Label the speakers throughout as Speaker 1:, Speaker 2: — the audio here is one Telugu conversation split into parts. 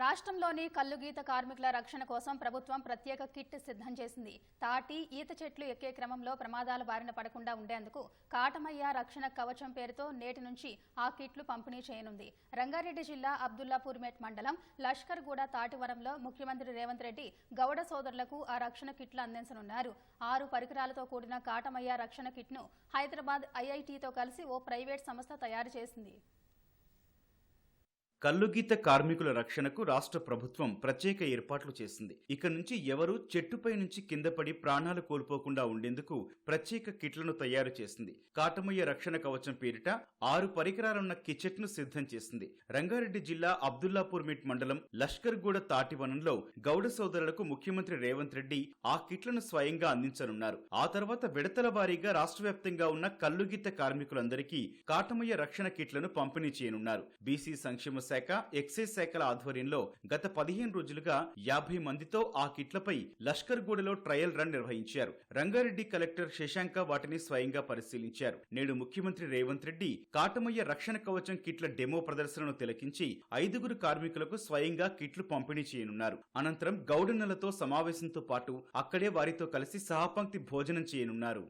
Speaker 1: రాష్ట్రంలోని కల్లుగీత కార్మికుల రక్షణ కోసం ప్రభుత్వం ప్రత్యేక కిట్ సిద్ధం చేసింది. తాటి ఈత చెట్లు ఎక్కే క్రమంలో ప్రమాదాల బారిన పడకుండా ఉండేందుకు కాటమయ్య రక్షణ కవచం పేరుతో నేటి నుంచి ఆ కిట్లు పంపిణీ చేయనుంది. రంగారెడ్డి జిల్లా అబ్దుల్లాపూర్మేట్ మండలం లష్కర్గూడ తాటివరంలో ముఖ్యమంత్రి రేవంత్ రెడ్డి గౌడ సోదరులకు ఆ రక్షణ కిట్లు అందించనున్నారు. ఆరు పరికరాలతో కూడిన కాటమయ్య రక్షణ కిట్ను హైదరాబాద్ ఐఐటితో కలిసి ఓ ప్రైవేట్ సంస్థ తయారు చేసింది.
Speaker 2: కల్లుగీత కార్మికుల రక్షణకు రాష్ట్ర ప్రభుత్వం ప్రత్యేక ఏర్పాట్లు చేసింది. ఇక నుంచి ఎవరూ చెట్టుపై నుంచి కింద పడి ప్రాణాలు కోల్పోకుండా ఉండేందుకు ప్రత్యేక కిట్లను తయారు చేసింది. కాటమయ్య రక్షణ కవచం పేరిట ఆరు పరికరాలున్న కిచెట్ను సిద్ధం చేసింది. రంగారెడ్డి జిల్లా అబ్దుల్లాపూర్ మిట్ మండలం లష్కర్గూడ తాటివనంలో గౌడ సోదరులకు ముఖ్యమంత్రి రేవంత్ రెడ్డి ఆ కిట్లను స్వయంగా అందించనున్నారు. ఆ తర్వాత విడతల వారీగా రాష్ట్ర వ్యాప్తంగా ఉన్న కల్లుగీత కార్మికులందరికీ కాటమయ్య రక్షణ కిట్లను పంపిణీ చేయనున్నారు. బీసీ సంక్షేమ శాఖ ఎక్సైజ్ శాఖల ఆధ్వర్యంలో గత పదిహేను రోజులుగా యాభై మందితో ఆ కిట్లపై లష్కర్ గూడలో ట్రయల్ రన్ నిర్వహించారు. రంగారెడ్డి కలెక్టర్ శశాంక వాటిని స్వయంగా పరిశీలించారు. నేడు ముఖ్యమంత్రి రేవంత్ రెడ్డి కాటమయ్య రక్షణ కవచం కిట్ల డెమో ప్రదర్శనను తిలకించి ఐదుగురు కార్మికులకు స్వయంగా కిట్లు పంపిణీ చేయనున్నారు. అనంతరం గౌడన్నలతో సమావేశంతో పాటు అక్కడే వారితో కలిసి సహపంక్తి భోజనం చేయనున్నారు.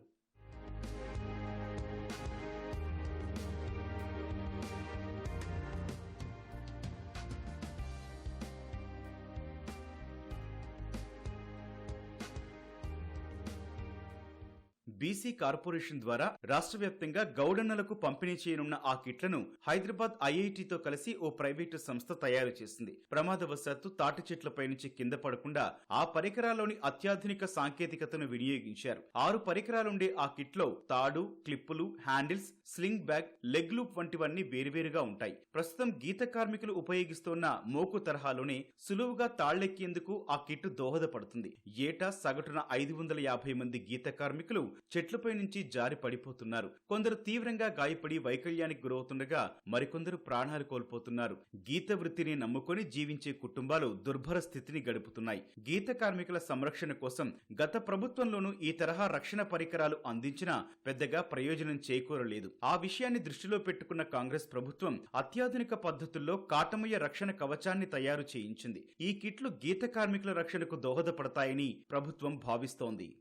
Speaker 2: బీసీ కార్పొరేషన్ ద్వారా రాష్ట్ర వ్యాప్తంగా గౌడన్నలకు పంపిణీ చేయనున్న ఆ కిట్లను హైదరాబాద్ ఐఐటితో కలిసి ఓ ప్రైవేటు సంస్థ తయారు చేసింది. ప్రమాదవశాత్తు తాటి చెట్లపై నుంచి కింద పడకుండా ఆ పరికరాల్లోని అత్యాధునిక సాంకేతికతను వినియోగించారు. ఆరు పరికరాలుండే ఆ కిట్లో తాడు క్లిప్పులు handles sling bag leg loop వంటివన్నీ వేరువేరుగా ఉంటాయి. ప్రస్తుతం గీత కార్మికులు ఉపయోగిస్తున్న మోకు తరహాలోనే సులువుగా తాళ్ళెక్కేందుకు ఆ కిట్ దోహదపడుతుంది. ఏటా సగటున ఐదు వందల యాభై మంది గీత కార్మికులు చెట్లపై నుంచి జారి పడిపోతున్నారు. కొందరు తీవ్రంగా గాయపడి వైకల్యానికి గురవుతుండగా మరికొందరు ప్రాణాలు కోల్పోతున్నారు. గీత వృత్తిని నమ్ముకొని జీవించే కుటుంబాలు దుర్భర స్థితిని గడుపుతున్నాయి. గీత కార్మికుల సంరక్షణ కోసం గత ప్రభుత్వంలోనూ ఈ తరహా రక్షణ పరికరాలు అందించినా పెద్దగా ప్రయోజనం చేకూరలేదు. ఆ విషయాన్ని దృష్టిలో పెట్టుకున్న కాంగ్రెస్ ప్రభుత్వం అత్యాధునిక పద్ధతుల్లో కాటమయ్య రక్షణ కవచాన్ని తయారు చేయించింది. ఈ కిట్లు గీత కార్మికుల రక్షణకు దోహదపడతాయని ప్రభుత్వం భావిస్తోంది.